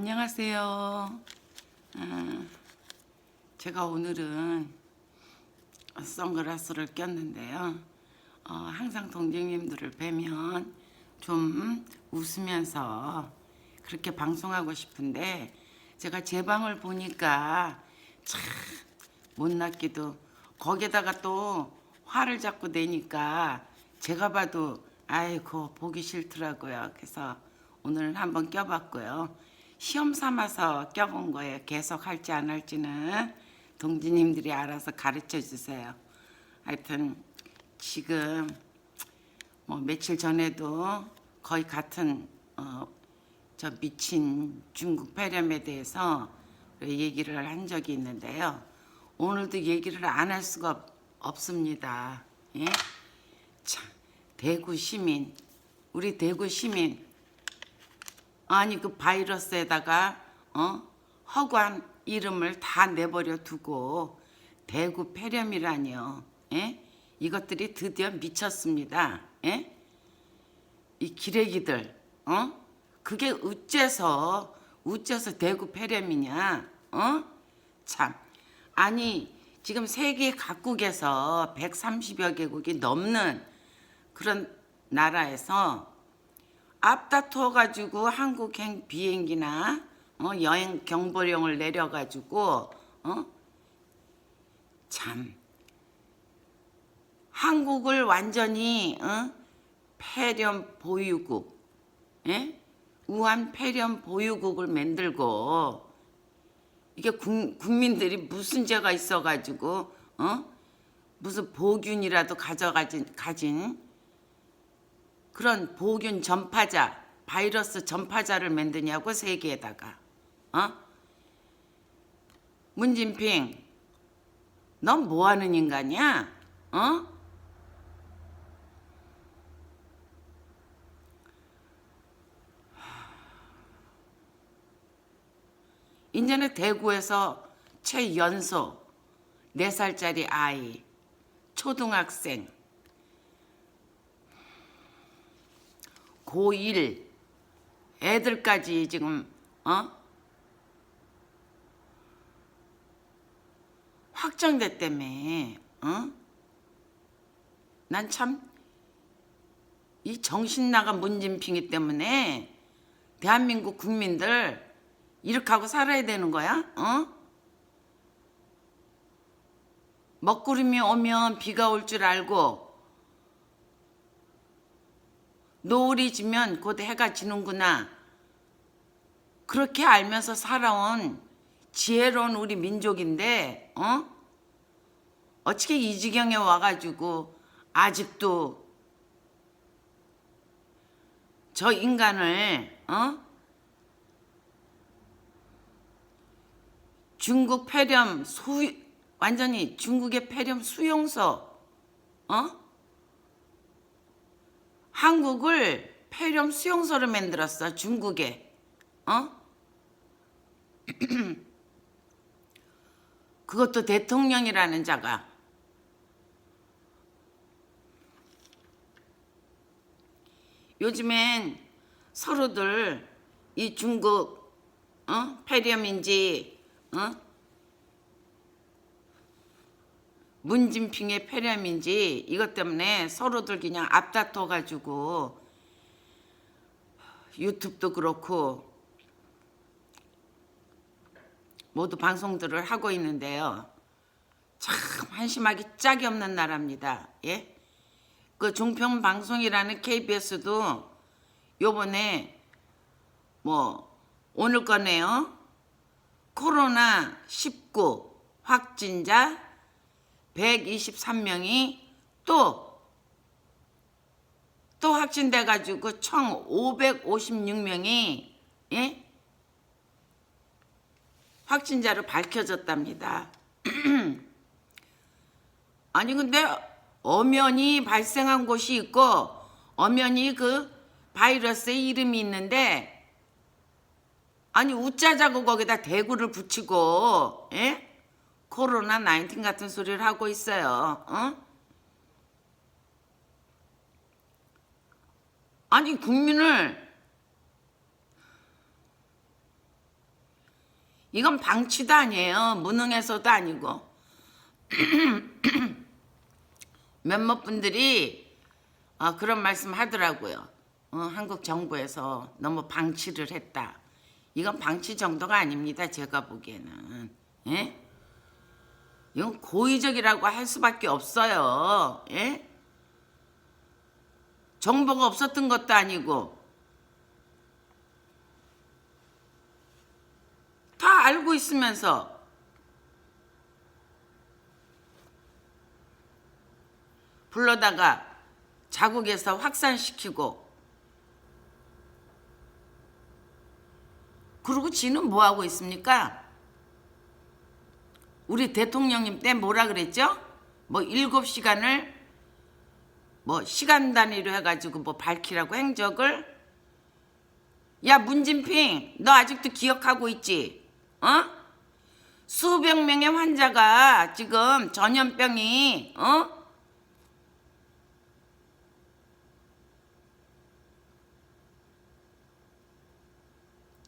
안녕하세요. 어, 제가 오늘은 선글라스를 꼈는데요. 어, 항상 동생님들을 뵈면 좀 웃으면서 그렇게 방송하고 싶은데 제가 제 방을 보니까 참 못났기도 거기다가 또 화를 자꾸 내니까 제가 봐도 아이고 보기 싫더라고요. 그래서 오늘 한번 껴봤고요. 시험 삼아서 껴본 거예요. 계속 할지 안 할지는 동지님들이 알아서 가르쳐 주세요. 하여튼 지금 뭐 며칠 전에도 거의 같은 어, 저 미친 중국 폐렴에 대해서 얘기를 한 적이 있는데요. 오늘도 얘기를 안 할 수가 없, 없습니다. 예? 참, 대구 시민, 우리 대구 시민 아니 그 바이러스에다가 어 허구한 이름을 다 내버려 두고 대구 폐렴이라니요. 예? 이것들이 드디어 미쳤습니다. 예? 이 기레기들, 어? 그게 어째서 어째서 대구 폐렴이냐? 어? 참. 아니 지금 세계 각국에서 130여 개국이 넘는 그런 나라에서 앞다투어 가지고 한국행 비행기나 어, 여행 경보령을 내려 가지고 어? 참 한국을 완전히 어? 폐렴 보유국 예? 우한 폐렴 보유국을 만들고 이게 국, 국민들이 무슨 죄가 있어 가지고 어? 무슨 보균이라도 가져가진 가진 그런 보균 전파자, 바이러스 전파자를 만드냐고 세계에다가. 어? 문진핑, 넌 뭐 하는 인간이야? 어? 이제는 대구에서 최연소 4살짜리 아이, 초등학생, 고1 애들까지 지금 어? 확정됐다며 어? 난 참 이 정신 나간 문진핑이 때문에 대한민국 국민들 이렇게 하고 살아야 되는 거야? 어? 먹구름이 오면 비가 올 줄 알고 노을이 지면 곧 해가 지는구나. 그렇게 알면서 살아온 지혜로운 우리 민족인데, 어? 어떻게 이 지경에 와가지고 아직도 저 인간을, 어? 중국 폐렴 수, 완전히 중국의 폐렴 수용소, 어? 한국을 폐렴 수용소로 만들었어 중국에. 어? 그것도 대통령이라는 자가. 요즘엔 서로들 이 중국 어? 폐렴인지 어 문진핑의 폐렴인지 이것 때문에 서로들 그냥 앞다퉈 가지고 유튜브도 그렇고 모두 방송들을 하고 있는데요. 참 한심하기 짝이 없는 나라입니다. 예? 그 종편 방송이라는 KBS도 요번에 뭐 오늘 거네요. 코로나 19 확진자 123명이 또, 또 확진돼 가지고 총 556명이, 예? 확진자로 밝혀졌답니다. 아니, 근데 엄연히 발생한 곳이 있고, 엄연히 그 바이러스의 이름이 있는데, 아니, 우짜자고 거기다 대구를 붙이고, 예? 코로나 19 같은 소리를 하고 있어요. 어? 아니 국민을 이건 방치도 아니에요. 무능해서도 아니고. 몇몇 분들이 아, 그런 말씀 하더라고요. 어, 한국 정부에서 너무 방치를 했다. 이건 방치 정도가 아닙니다. 제가 보기에는. 예? 이건 고의적이라고 할 수밖에 없어요. 예? 정보가 없었던 것도 아니고 다 알고 있으면서 불러다가 자국에서 확산시키고 그리고 지는 뭐 하고 있습니까? 우리 대통령님 때 뭐라 그랬죠? 뭐 일곱 시간을 뭐 시간 단위로 해가지고 뭐 밝히라고 행적을 야 문진핑 너 아직도 기억하고 있지? 어? 수백 명의 환자가 지금 전염병이 어?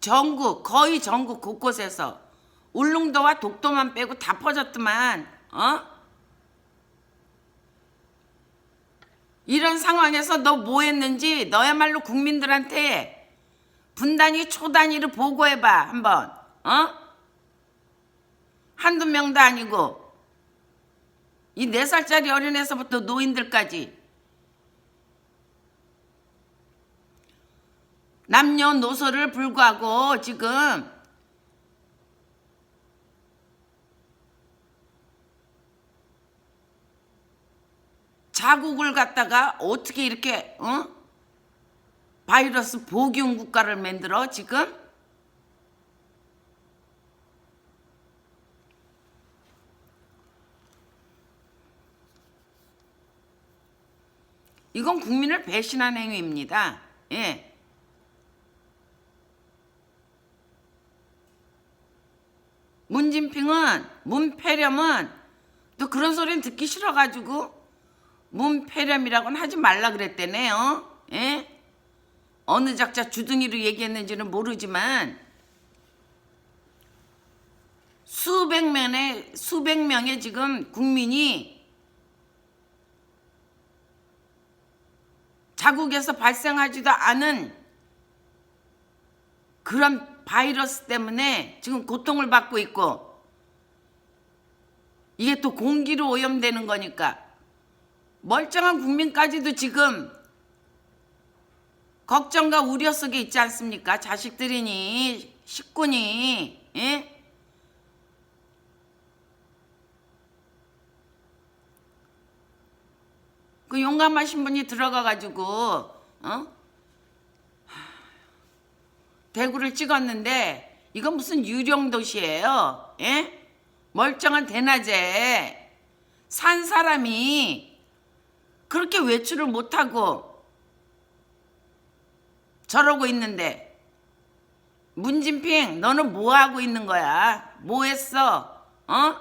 전국 거의 전국 곳곳에서 울릉도와 독도만 빼고 다 퍼졌더만 어? 이런 상황에서 너 뭐 했는지 너야말로 국민들한테 분단위 초단위로 보고해봐 한번 어? 한두 명도 아니고 이 네 살짜리 어린애서부터 노인들까지 남녀노소를 불구하고 지금 자국을 갖다가 어떻게 이렇게 어? 바이러스 보균 국가를 만들어 지금 이건 국민을 배신한 행위입니다. 예. 문진핑은 문폐렴은 또 그런 소리는 듣기 싫어가지고 문폐렴이라고는 하지 말라 그랬대네요. 예? 어느 작자 주둥이로 얘기했는지는 모르지만 수백 명의 수백 명의 지금 국민이 자국에서 발생하지도 않은 그런 바이러스 때문에 지금 고통을 받고 있고 이게 또 공기로 오염되는 거니까 멀쩡한 국민까지도 지금 걱정과 우려 속에 있지 않습니까? 자식들이니 식구니 예? 그 용감하신 분이 들어가 가지고 어? 대구를 찍었는데 이건 무슨 유령 도시예요? 예? 멀쩡한 대낮에 산 사람이 그렇게 외출을 못 하고 저러고 있는데 문진핑 너는 뭐 하고 있는 거야? 뭐 했어? 어?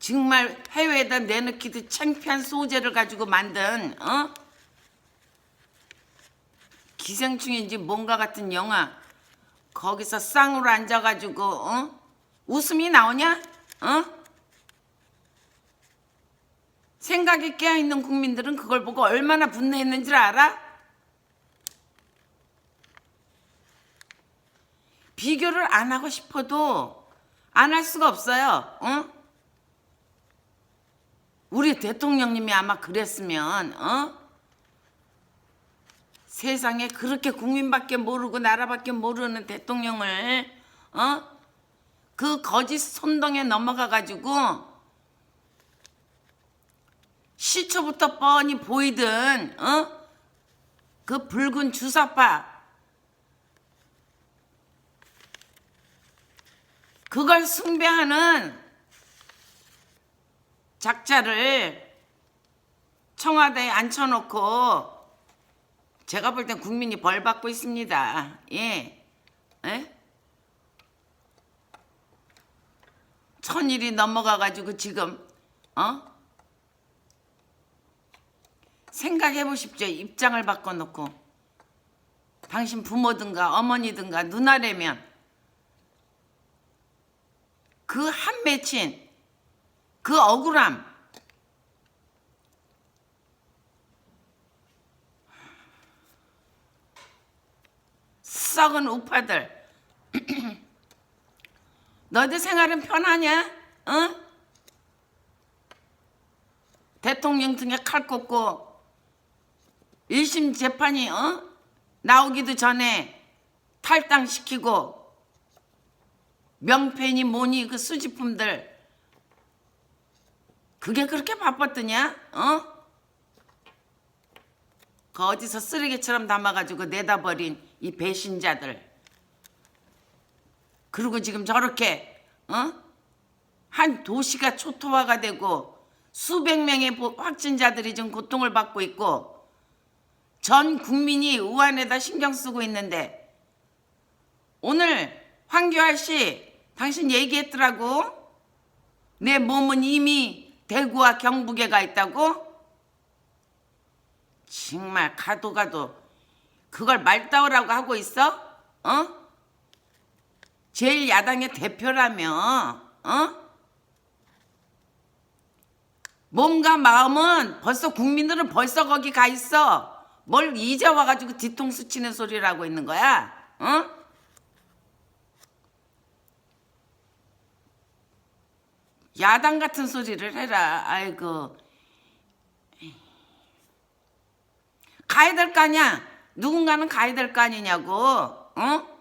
정말 해외에다 내놓기도 창피한 소재를 가지고 만든 어? 기생충인지 뭔가 같은 영화 거기서 쌍으로 앉아가지고 어? 웃음이 나오냐? 어? 생각이 깨어있는 국민들은 그걸 보고 얼마나 분노했는지 알아? 비교를 안 하고 싶어도 안 할 수가 없어요. 어? 우리 대통령님이 아마 그랬으면 어? 세상에 그렇게 국민밖에 모르고 나라밖에 모르는 대통령을 어? 그 거짓 손동에 넘어가 가지고 시초부터 뻔히 보이던 어? 그 붉은 주사파 그걸 숭배하는 작자를 청와대에 앉혀놓고 제가 볼 땐 국민이 벌 받고 있습니다. 예. 예? 천일이 넘어가가지고 지금 어? 생각해 보십시오. 입장을 바꿔놓고 당신 부모든가 어머니든가 누나라면 그 한 맺힌 그 억울함 썩은 우파들 너희들 생활은 편하냐? 어? 대통령 등에 칼 꽂고 1심 재판이 어? 나오기도 전에 탈당시키고 명패니 뭐니 그 수집품들 그게 그렇게 바빴더냐? 어? 그 어디서 쓰레기처럼 담아가지고 내다 버린 이 배신자들 그리고 지금 저렇게 어? 한 도시가 초토화가 되고 수백 명의 보- 확진자들이 지금 고통을 받고 있고 전 국민이 우한에다 신경 쓰고 있는데 오늘 황교안 씨 당신 얘기했더라고 내 몸은 이미 대구와 경북에 가 있다고 정말 가도 가도 그걸 말다우라고 하고 있어? 어? 제일 야당의 대표라며 어? 몸과 마음은 벌써 국민들은 벌써 거기 가 있어. 뭘 이제 와가지고 뒤통수 치는 소리를 하고 있는 거야? 어? 야당 같은 소리를 해라. 아이고. 가야 될 거 아니야? 누군가는 가야 될 거 아니냐고. 어?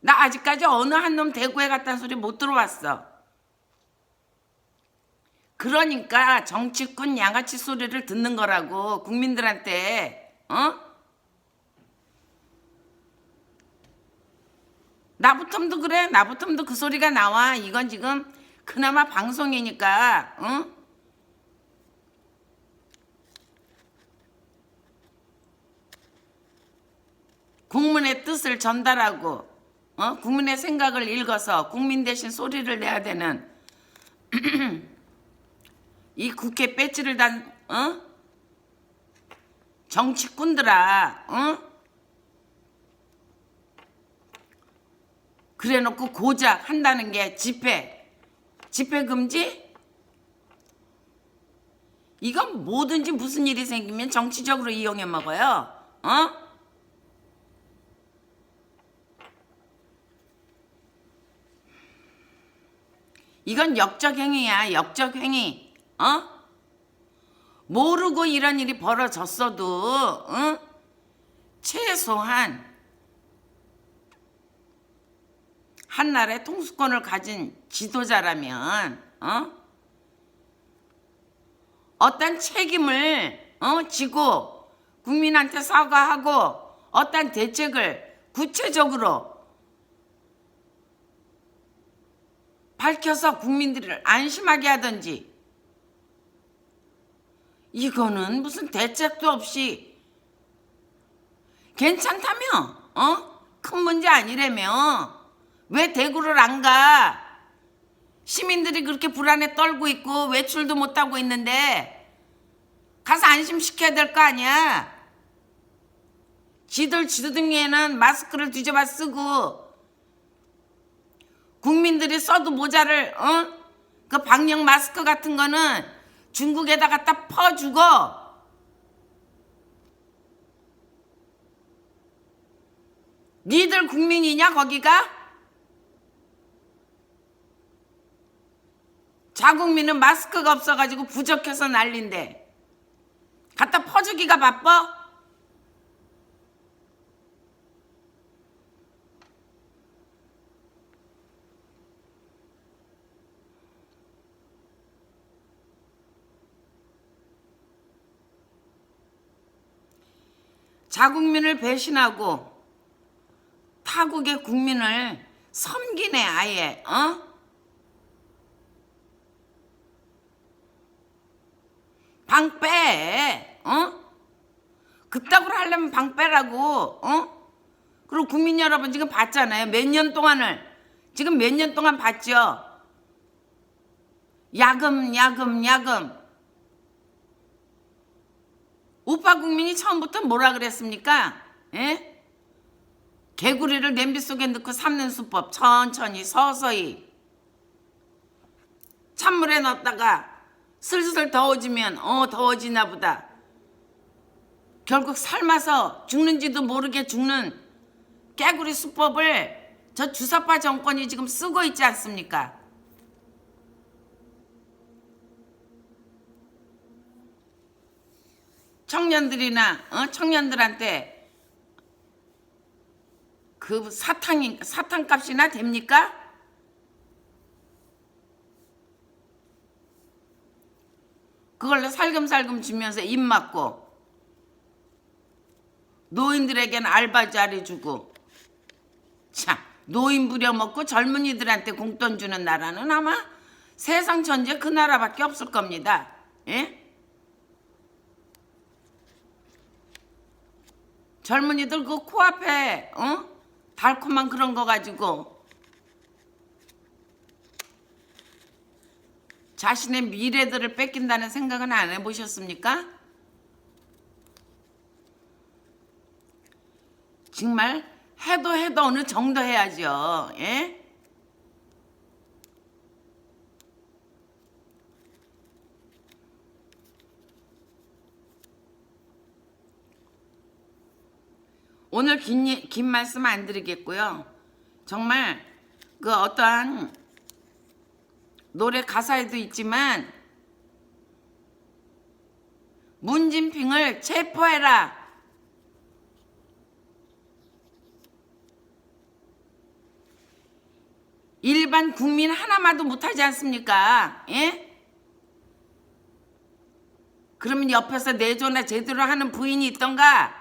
나 아직까지 어느 한 놈 대구에 갔다는 소리 못 들어왔어. 그러니까 정치꾼 양아치 소리를 듣는 거라고 국민들한테 어? 나부텀도 그래 나부텀도 그 소리가 나와 이건 지금 그나마 방송이니까 어? 국민의 뜻을 전달하고 어? 국민의 생각을 읽어서 국민 대신 소리를 내야 되는 이 국회 배지를 단 어? 정치꾼들아 어? 그래 놓고 고작 한다는 게 집회 집회 금지? 이건 뭐든지 무슨 일이 생기면 정치적으로 이용해 먹어요 어? 이건 역적행위야 역적행위 어? 모르고 이런 일이 벌어졌어도 어? 최소한 한 나라의 통수권을 가진 지도자라면 어? 어떤 책임을 어? 지고 국민한테 사과하고 어떤 대책을 구체적으로 밝혀서 국민들을 안심하게 하든지 이거는 무슨 대책도 없이 괜찮다며 어? 큰 문제 아니라며 왜 대구를 안 가? 시민들이 그렇게 불안에 떨고 있고 외출도 못 하고 있는데 가서 안심시켜야 될 거 아니야? 지들 지도등에는 마스크를 뒤져봐 쓰고 국민들이 써도 모자를 어? 그 방역 마스크 같은 거는 중국에다 갖다 퍼주고 니들 국민이냐 거기가? 자국민은 마스크가 없어가지고 부족해서 난린데 갖다 퍼주기가 바빠? 자국민을 배신하고 타국의 국민을 섬기네 아예 어? 방 빼, 어? 그따구로 하려면 방 빼라고, 어? 그리고 국민 여러분 지금 봤잖아요. 몇 년 동안을 지금 몇 년 동안 봤죠. 야금, 야금, 야금. 우파 국민이 처음부터 뭐라 그랬습니까? 예? 개구리를 냄비 속에 넣고 삶는 수법 천천히 서서히 찬물에 넣었다가 슬슬 더워지면 어 더워지나 보다 결국 삶아서 죽는지도 모르게 죽는 깨구리 수법을 저 주사파 정권이 지금 쓰고 있지 않습니까? 청년들이나 어? 청년들한테 그 사탕이 사탕값이나 됩니까? 그걸로 살금살금 주면서 입 맞고 노인들에겐 알바 자리 주고 참 노인 부려먹고 젊은이들한테 공돈 주는 나라는 아마 세상 전체 그 나라밖에 없을 겁니다. 예? 젊은이들 그 코앞에 어? 달콤한 그런 거 가지고 자신의 미래들을 뺏긴다는 생각은 안 해보셨습니까? 정말 해도 해도 어느 정도 해야죠. 예? 오늘 긴, 예- 긴 말씀 안 드리겠고요. 정말 그 어떠한 노래 가사에도 있지만 문진핑을 체포해라. 일반 국민 하나마도 못하지 않습니까? 예? 그러면 옆에서 내조나 제대로 하는 부인이 있던가?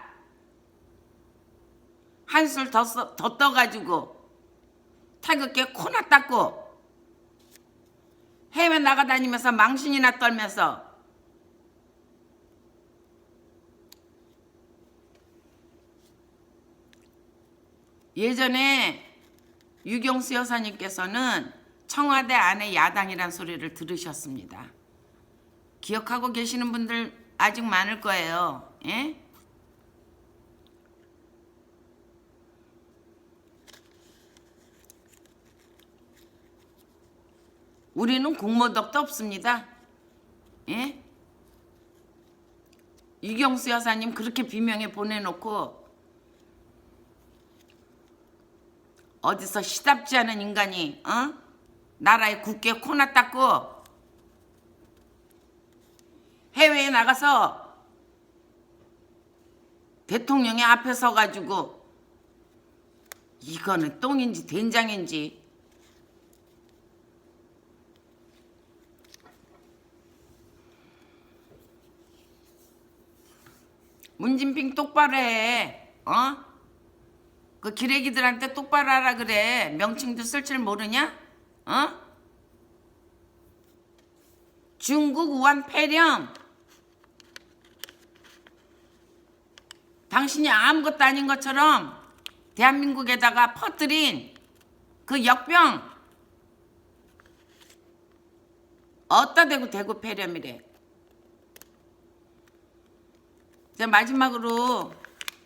한술 더, 써- 더 떠가지고 태극기에 코나 닦고 해외 나가다니면서 망신이나 떨면서 예전에 유경수 여사님께서는 청와대 안에 야당이란 소리를 들으셨습니다. 기억하고 계시는 분들 아직 많을 거예요. 예? 우리는 공모덕도 없습니다. 예? 유경수 여사님 그렇게 비명에 보내놓고 어디서 시답지 않은 인간이 어? 나라의 국기에 코나 닦고 해외에 나가서 대통령의 앞에 서가지고 이거는 똥인지 된장인지 문진핑 똑바로 해. 어? 그 기레기들한테 똑바로 하라 그래. 명칭도 쓸 줄 모르냐? 어? 중국 우한 폐렴. 당신이 아무것도 아닌 것처럼 대한민국에다가 퍼뜨린 그 역병. 어디다 대고 대구 폐렴이래. 자, 마지막으로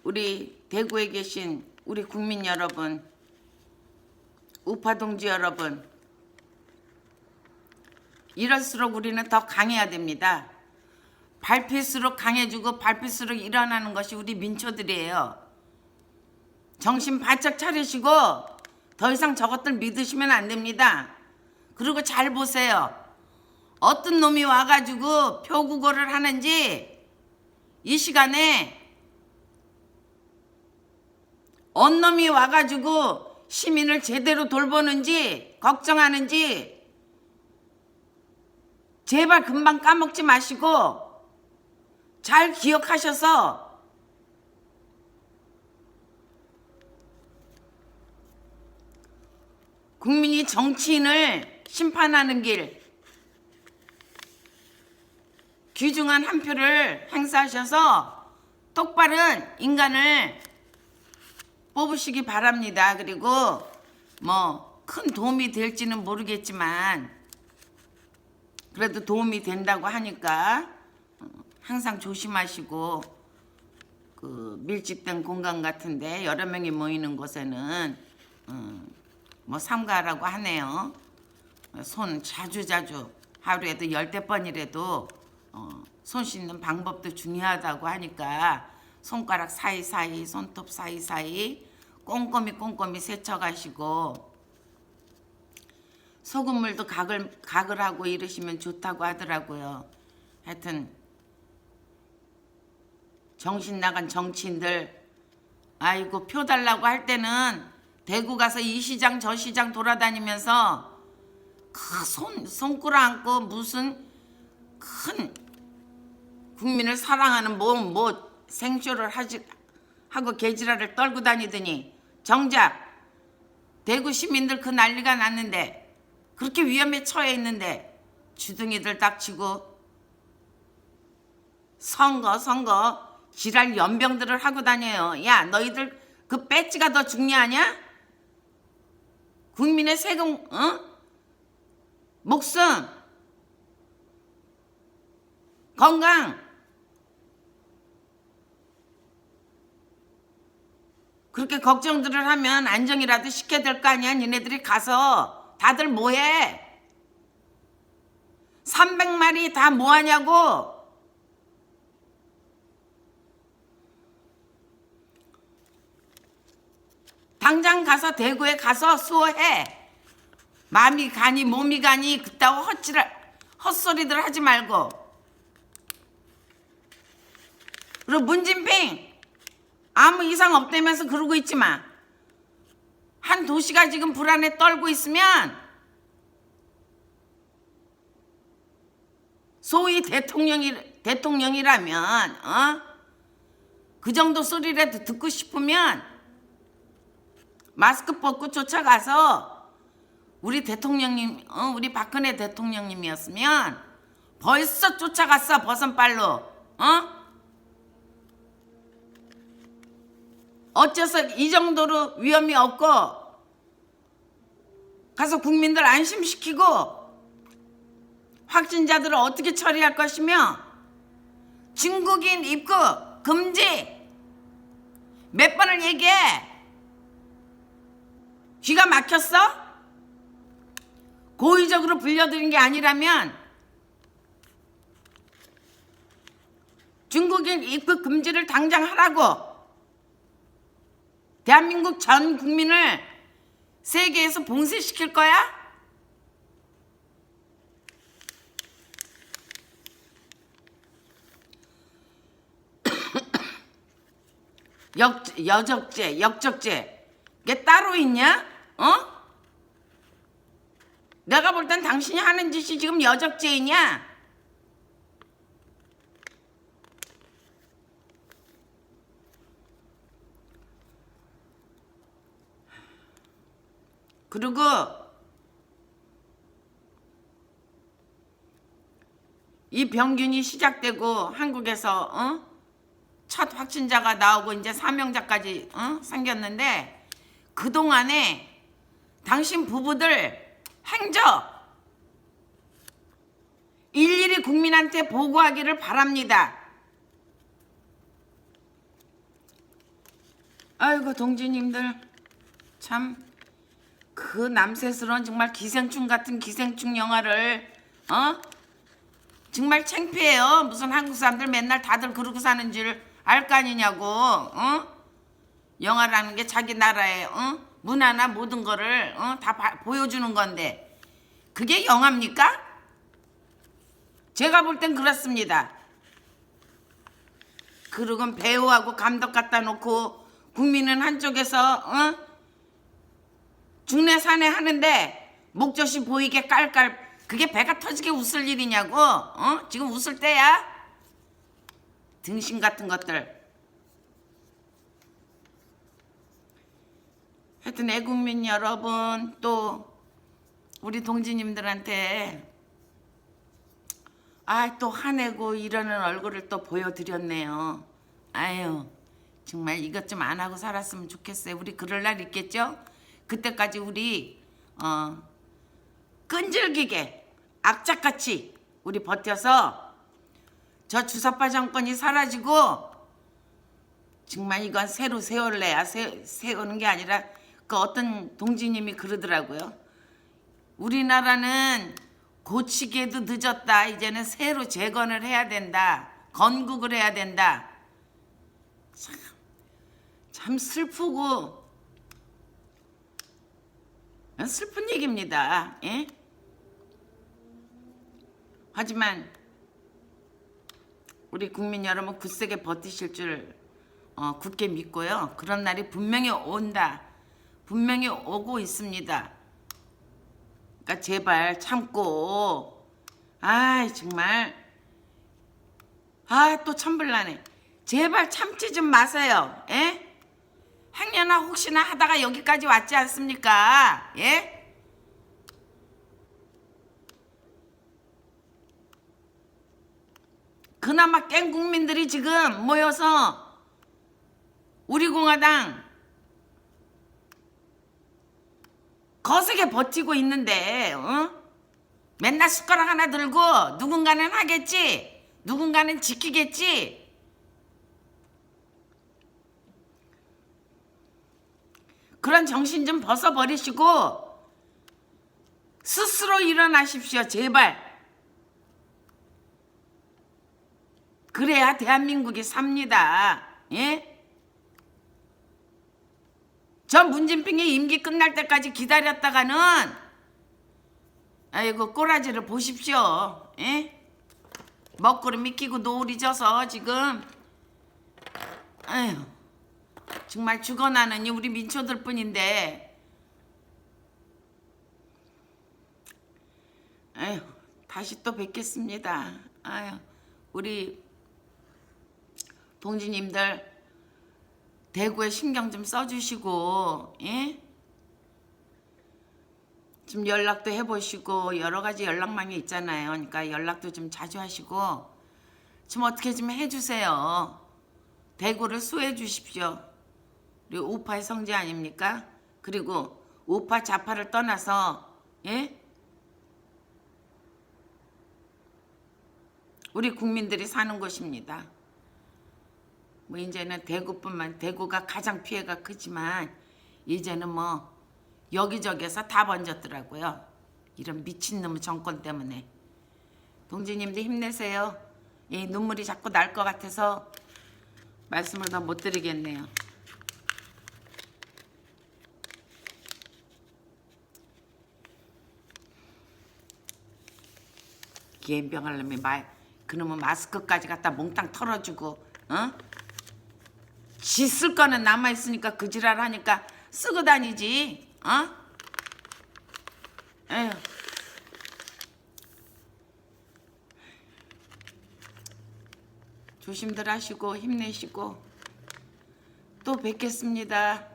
우리 대구에 계신 우리 국민 여러분, 우파 동지 여러분, 이럴수록 우리는 더 강해야 됩니다. 발필수록 강해지고 발필수록 일어나는 것이 우리 민초들이에요. 정신 바짝 차리시고 더 이상 저것들 믿으시면 안 됩니다. 그리고 잘 보세요. 어떤 놈이 와가지고 표국어를 하는지 이 시간에 언 놈이 와가지고 시민을 제대로 돌보는지 걱정하는지 제발 금방 까먹지 마시고 잘 기억하셔서 국민이 정치인을 심판하는 길 귀중한 한 표를 행사하셔서 똑바른 인간을 뽑으시기 바랍니다. 그리고 뭐 큰 도움이 될지는 모르겠지만 그래도 도움이 된다고 하니까 항상 조심하시고 그 밀집된 공간 같은데 여러 명이 모이는 곳에는 음, 뭐 삼가라고 하네요. 손 자주 자주 하루에도 열대 번이라도 어, 손 씻는 방법도 중요하다고 하니까 손가락 사이사이 손톱 사이사이 꼼꼼히 꼼꼼히 세척하시고 소금물도 각을 각을 하고 이러시면 좋다고 하더라고요. 하여튼 정신 나간 정치인들 아이고 표 달라고 할 때는 대구 가서 이 시장 저 시장 돌아다니면서 그 손 손가락 안고 무슨 큰 국민을 사랑하는 뭐 뭐 생쇼를 하지 하고 개지랄을 떨고 다니더니 정작 대구 시민들 그 난리가 났는데 그렇게 위험에 처해 있는데 주둥이들 닥치고 선거 선거 지랄 연병들을 하고 다녀요. 야 너희들 그 배지가 더 중요하냐? 국민의 세금 어? 목숨 건강 그렇게 걱정들을 하면 안정이라도 시켜야 될 거 아니야? 니네들이 가서 다들 뭐해? 300마리 다 뭐하냐고? 당장 가서 대구에 가서 수호해. 마음이 가니 몸이 가니 그따위 헛지랄 헛소리들 하지 말고. 그리고 문진핑 아무 이상 없다면서 그러고 있지 마. 한 도시가 지금 불안에 떨고 있으면 소위 대통령이 대통령이라면 어? 그 정도 소리라도 듣고 싶으면 마스크 벗고 쫓아가서 우리 대통령님, 어, 우리 박근혜 대통령님이었으면 벌써 쫓아갔어 버선발로, 어? 어째서 이 정도로 위험이 없고 가서 국민들 안심시키고 확진자들을 어떻게 처리할 것이며 중국인 입국 금지 몇 번을 얘기해 귀가 막혔어? 고의적으로 불려드린 게 아니라면 중국인 입국 금지를 당장 하라고 대한민국 전 국민을 세계에서 봉쇄시킬 거야? 역, 여적죄, 역적죄 이게 따로 있냐? 어? 내가 볼 땐 당신이 하는 짓이 지금 여적죄이냐? 그리고 이 병균이 시작되고 한국에서 어? 첫 확진자가 나오고 이제 사명자까지 어? 생겼는데 그 동안에 당신 부부들 행적 일일이 국민한테 보고하기를 바랍니다. 아이고 동지님들 참 그 남세스러운 정말 기생충 같은 기생충 영화를 어 정말 창피해요. 무슨 한국 사람들 맨날 다들 그러고 사는 줄 알 거 아니냐고 어 영화라는 게 자기 나라의 어 문화나 모든 거를 어다 보여주는 건데 그게 영화입니까? 제가 볼 땐 그렇습니다. 그러건 배우하고 감독 갖다 놓고 국민은 한쪽에서 어? 중내 산에 하는데 목젖이 보이게 깔깔 그게 배가 터지게 웃을 일이냐고 어? 지금 웃을 때야? 등신 같은 것들 하여튼 애국민 여러분 또 우리 동지님들한테 아 또 화내고 이러는 얼굴을 또 보여드렸네요. 아유 정말 이것 좀 안 하고 살았으면 좋겠어요. 우리 그럴 날 있겠죠? 그때까지 우리 어 끈질기게 악착같이 우리 버텨서 저 주사파 정권이 사라지고 정말 이건 새로 세울래야 세, 세우는 게 아니라 그 어떤 동지님이 그러더라고요. 우리나라는 고치기에도 늦었다. 이제는 새로 재건을 해야 된다. 건국을 해야 된다. 참, 참 슬프고 슬픈 얘기입니다. 예? 하지만 우리 국민 여러분 굳세게 버티실 줄 어, 굳게 믿고요. 그런 날이 분명히 온다. 분명히 오고 있습니다. 그러니까 제발 참고. 아 정말. 아또 참불나네. 제발 참지 좀 마세요. 예? 행여나 혹시나 하다가 여기까지 왔지 않습니까? 예? 그나마 깬 국민들이 지금 모여서 우리 공화당 거세게 버티고 있는데 어? 맨날 숟가락 하나 들고 누군가는 하겠지 누군가는 지키겠지 그런 정신 좀 벗어버리시고 스스로 일어나십시오 제발 그래야 대한민국이 삽니다. 예? 저 문진핑의 임기 끝날 때까지 기다렸다가는 아이고 꼬라지를 보십시오. 예? 먹구름이 끼고 노을이 져서 지금 아휴 정말 죽어나는 이 우리 민초들 뿐인데 아휴 다시 또 뵙겠습니다. 아휴 우리 동지님들 대구에 신경 좀 써주시고 예? 좀 연락도 해보시고 여러 가지 연락망이 있잖아요. 그러니까 연락도 좀 자주 하시고 좀 어떻게 좀 해주세요. 대구를 수호해 주십시오. 우리 우파의 성지 아닙니까? 그리고 우파 좌파를 떠나서 예? 우리 국민들이 사는 곳입니다. 뭐 이제는 대구뿐만 대구가 가장 피해가 크지만 이제는 뭐 여기저기에서 다 번졌더라고요. 이런 미친놈 정권 때문에. 동지님도 힘내세요. 이 눈물이 자꾸 날 것 같아서 말씀을 더 못 드리겠네요. 기행병 놈이 말 그놈은 마스크까지 갖다 몽땅 털어주고 어? 지쓸 거는 남아 있으니까 그 지랄 하니까 쓰고 다니지 어? 에휴. 조심들 하시고 힘내시고 또 뵙겠습니다.